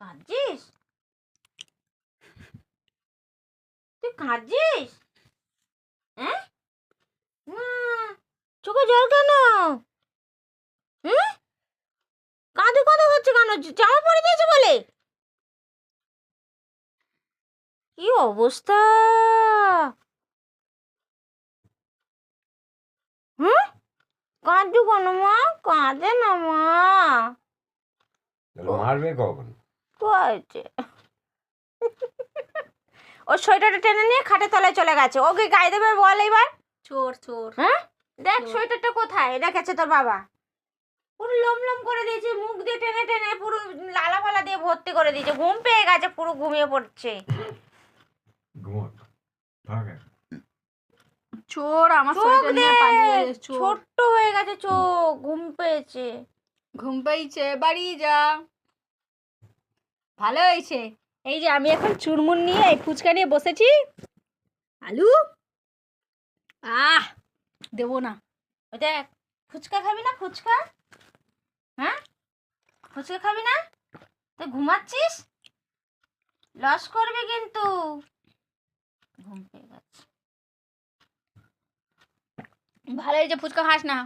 কাঁদছিস? তুই কাঁদছিস? হ্যাঁ? চোখে জল কেন? কাঁদে কাঁদে হচ্ছে কেন? জামা পরে দিয়েছে বলে? কি অবস্থা? হুম? কাঁদু কেন মা? কাঁদে না মা। মারবে কখন? কি ও সোয়েটারটা টেনে নিয়ে খাটের তলায় চলে গেছে। ওকে গায়ে দেবে বল এবার। চোর চোর। হ্যাঁ? দেখ সোয়েটারটা কোথায়? রেখেছে তোর বাবা। পুরো লোম লোম করে দিয়েছে মুখ দিয়ে টেনে টেনে পুরো লালা ফালা দিয়ে ভর্তি করে দিয়েছে। ঘুম পেয়ে গেছে পুরো ঘুমিয়ে পড়ছে। চোর আমার সোয়েটার নিয়ে পালিয়ে ছোট্ট হয়ে গেছে চোখ। ঘুম পেয়েছে। ঘুম পেয়েছে বাড়ি যা। ভালো হয়েছে। এই যে আমি এখন চুরমুন নিয়ে এই ফুচকা নিয়ে বসেছি। আলু? আহ দেবো না। ওই দেখ ফুচকা খাবি না ফুচকা? হ্যাঁ? ফুচকা খাবি না? তুই ঘুমাচ্ছিস? লস করবি কিন্তু। ঘুম পেয়ে গেছে। ভালো হয়েছে ফুচকা খাস না।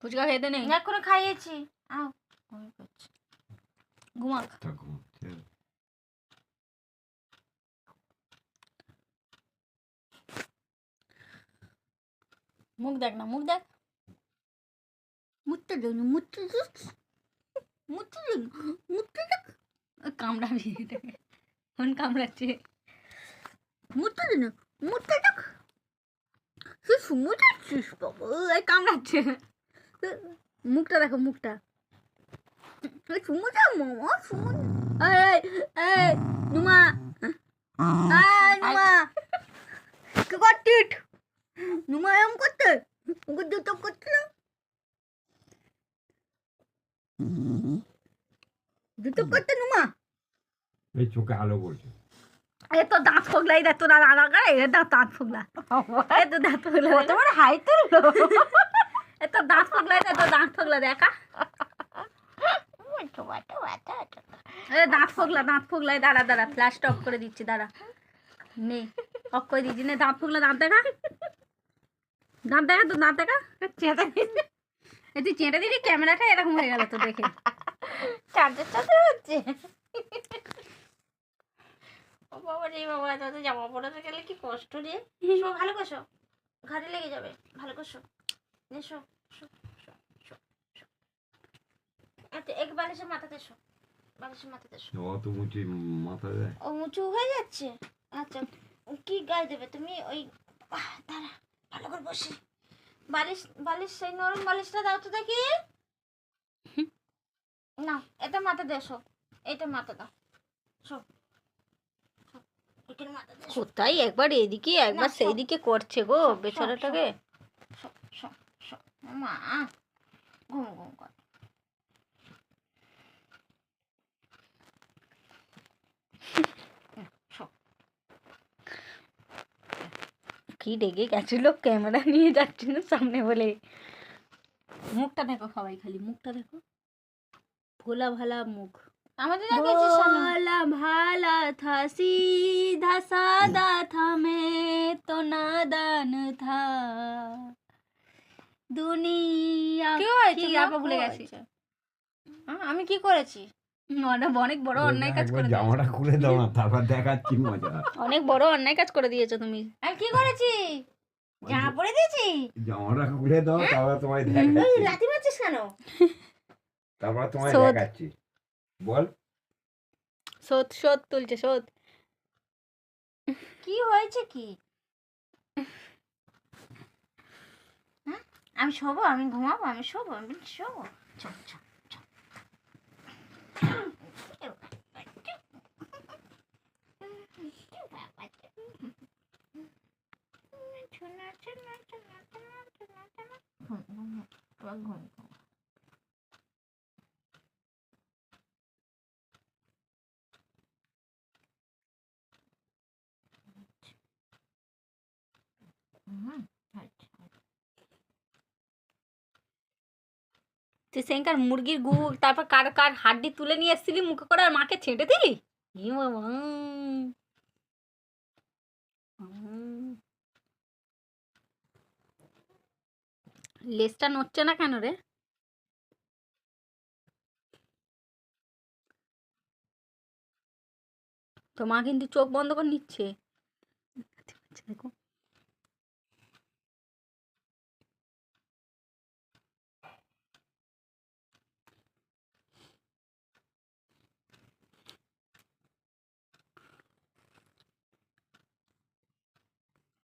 ফুচকা খেতে নেই। এক্ষুনি খাইয়েছি। আও ঘুমিয়ে ঘুমাক। মুখ দেখ না, মুখ দেখ। মুখটা দেখ মুখটা দেখ। মুখটা দেখ মুখটা দেখ। ফোন কামড়াচ্ছে। মুখটা দেখ মুখটা দেখ। তুই সুমুটাচ্ছিস বাবা এই কামড়াচ্ছে। মুখটা দেখো, মুখটা। এই সুমুটা মামা সুমু এই এই নুমা এই নুমা কি করছিস নুমা এম করতে ওকে দুটো করতে না দুটো করতে নুমা এই চোখে আলো পড়ছে এ তো দাঁত ফোগলা এই দেখ তো দাঁত আলাদা করে এ দাঁত দাঁত ফোগলা এ তো দাঁত ফোগলা তোমার হাই তুললো এ তো দাঁত ফোগলা এ তো দাঁত ফোগলা দেখা দাঁত ফোগলা দাঁত ফোগলা দাঁড়া দাঁড়া ফ্ল্যাশ অফ করে দিচ্ছি দাঁড়া। নে অফ করে দিচ্ছি নে দাঁত ফোগলা দাঁত দেখা। দাঁত দেখা তো দাঁত দেখা। এ তুই চেঁটে দিলি ক্যামেরাটা এরকম হয়ে গেল তো দেখে। চার্জার চার্জার হচ্ছে। ও বাবা রে বাবা তাদের জামা পরাতে গেলে কি কষ্ট রে? ভালো করছ? ঘাড়ে লেগে যাবে ভালো করছ। এসো শো শো। শো শো আচ্ছা এক বালিশের মাথাতে শো। বালিশের মাথাতে শো। অত মুচি মাথা দেয়। ও উঁচু হয়ে যাচ্ছে? আচ্ছা কি গায়ে দেবে তুমি? ওই আহ, দাঁড়া ভালো করে বসি। বালিশ বালিশ সেই নরম বালিশটা দাও তো দেখি। না এটা মাথা শো। এটা মাথা দাও। শো। কোথায়? একবার এদিকে একবার সেই দিকে করছে গো বেচারাটাকে। শো শো শো মা। ঘুম ঘুম কর কি ডেকে গেছিল? ক্যামেরা নিয়ে যাচ্ছিল সামনে বলে মুখটা দেখো সবাই খালি মুখটা দেখো। ভোলা ভালা মুখ। আমাদের ভোলা ভালা থা সিধা সাদা থা মে তো নাদান থা। দুনিয়া কেউ হয়েছে? ভুলে গেছি। আমি কি করেছি? অনেক অনেক বড় অন্যায় কাজ করে দিয়েছ। জামাটা খুলে দাও না তারপর দেখাচ্ছি মজা। অনেক বড় অন্যায় কাজ করে দিয়েছ তুমি। আমি কি করেছি? জামা পরে দিয়েছি? জামাটা খুলে দাও তারপর তোমায় ওই দেখাচ্ছি। লাথি মারছিস কেন? তারপর তোমায় দেখাচ্ছি। বল। শোধ শোধ তুলছে শোধ কি হয়েছে কি? হ্যাঁ? আমি শোবো আমি ঘুমাবো আমি শোবো আমি শোবো। চল চল চল। তুই সেঙ্কার মুরগির গু, তারপর কার কার হাড্ডি তুলে নিয়ে এসেছিলি মুখে করে আর মাকে ছেঁটে দিলি? লেজটা নড়ছে না কেন রে? তো মা কিন্তু চোখ বন্ধ করে নিচ্ছে। দেখো।